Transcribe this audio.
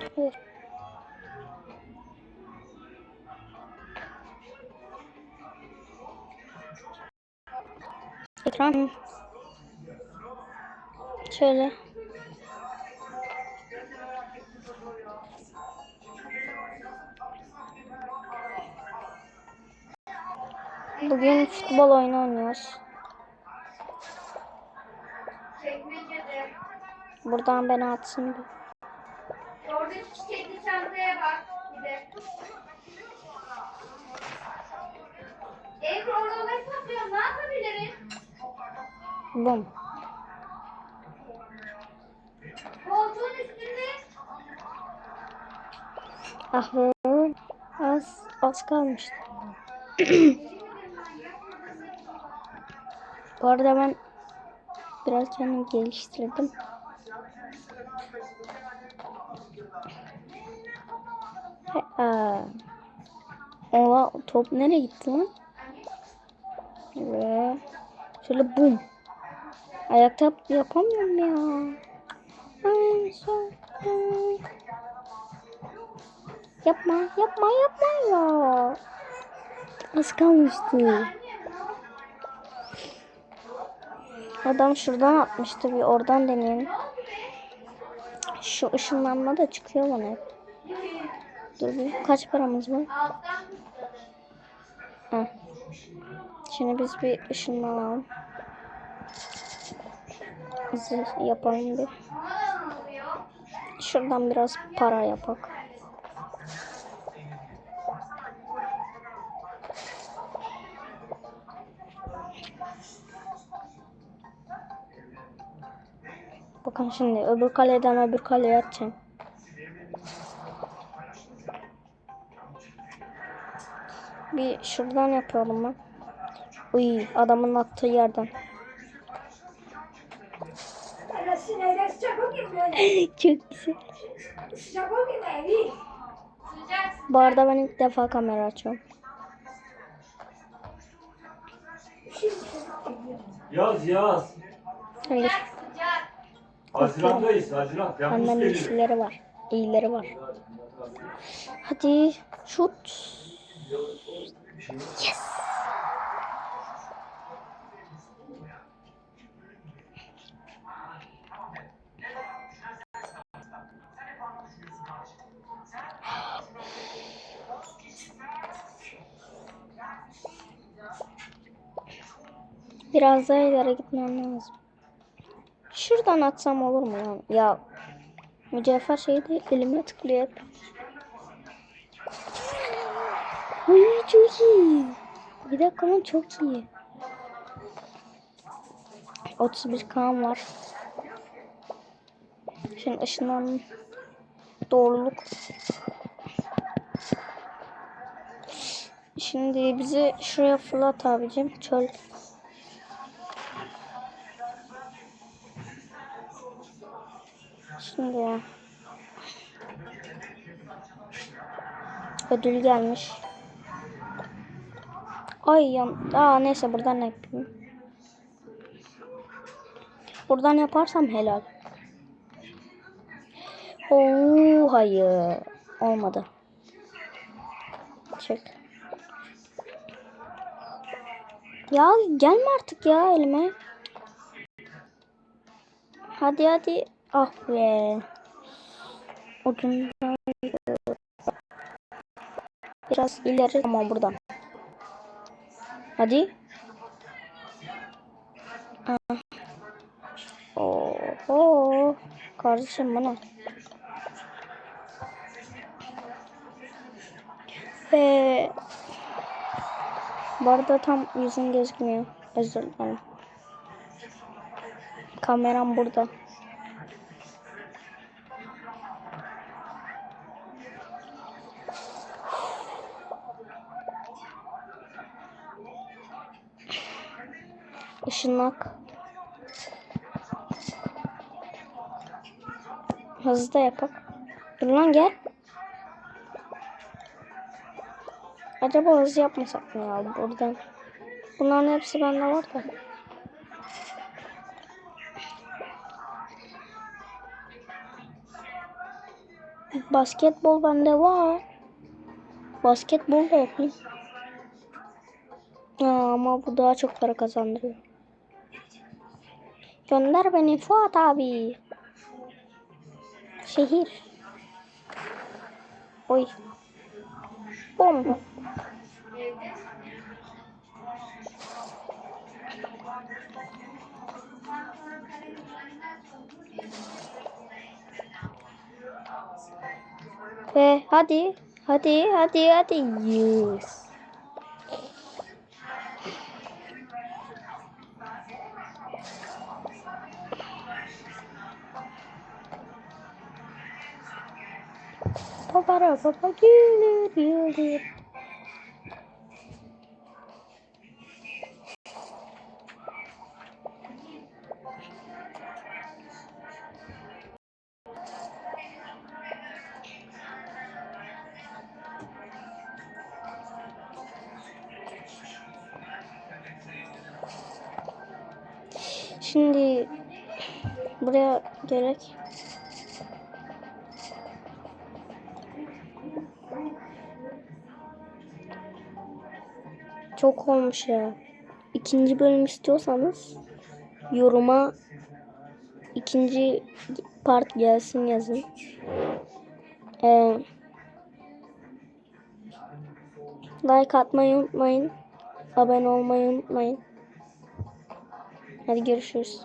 Evet. Ekran. Şöyle. Bugün futbol oyunu oynuyoruz. Buradan beni atsın bir. Üstünde. Ah be. Az, az kalmıştı. Bu arada ben biraz kendimi geliştirdim. Aa. Ola top nereye gitti lan? Ve şöyle bum. Ayakta yap- yapamıyorum ya. Yapma, yapma, yapma ya. Az kalmıştı. Adam şuradan atmıştı bir oradan deneyelim. Şu ışınlanma da çıkıyor bana hep. Dur bir kaç paramız var? Heh. Şimdi biz bir ışınlanalım. Hızlı yapalım bir. Şuradan biraz para yapak. Bakın şimdi öbür kaleden öbür kaleye atacağım. Bir şuradan yapalım ben. Uy adamın attığı yerden. Sıcak olmuyor böyle. Çok güzel. Sıcak olmuyor evi. Sıcak. Bu arada ben ilk defa kamera açıyorum. Yaz yaz. Hayır. Sıcak. Haziran'dayız Haziran. Yağmur Benden geliyor. var. İyileri var. Hadi şut. Yes. Biraz daha ileri gitmem lazım. Şuradan atsam olur mu ya? Ya mücevher şey değil elime tıklıyor hep. Ay çok iyi. Bir dakika lan çok iyi. 31 kan var. Şimdi ışınlan doğruluk. Şimdi bizi şuraya fırlat abicim. Çöl. Şimdi ya. Ödül gelmiş. Ay yan. Aa neyse buradan yapayım. Buradan yaparsam helal. Oo hayır. Olmadı. Çek. Ya gelme artık ya elime. Hadi hadi. Ah be. Ucundan. Biraz ileri. Tamam buradan. Hadi. Ah. Oho. Kardeşim bu ne? Ve bu arada tam yüzün gözükmüyor. Özür dilerim. Kameram burada. Işınlak. Hızlı da yapak. Dur lan gel. Acaba hızlı yapmasak mı ya buradan? Bunların hepsi bende var da. Basketbol bende var. Basketbol da yapayım. Aa, ama bu daha çok para kazandırıyor. يندرب ان فوق طبيب شهير. أوي. بوم. هادي هادي هادي هادي. يوس Babara baba gülür gülür. Şimdi buraya gerek. Çok olmuş ya. İkinci bölüm istiyorsanız yoruma ikinci part gelsin yazın. Ee, like atmayı unutmayın. Abone olmayı unutmayın. Hadi görüşürüz.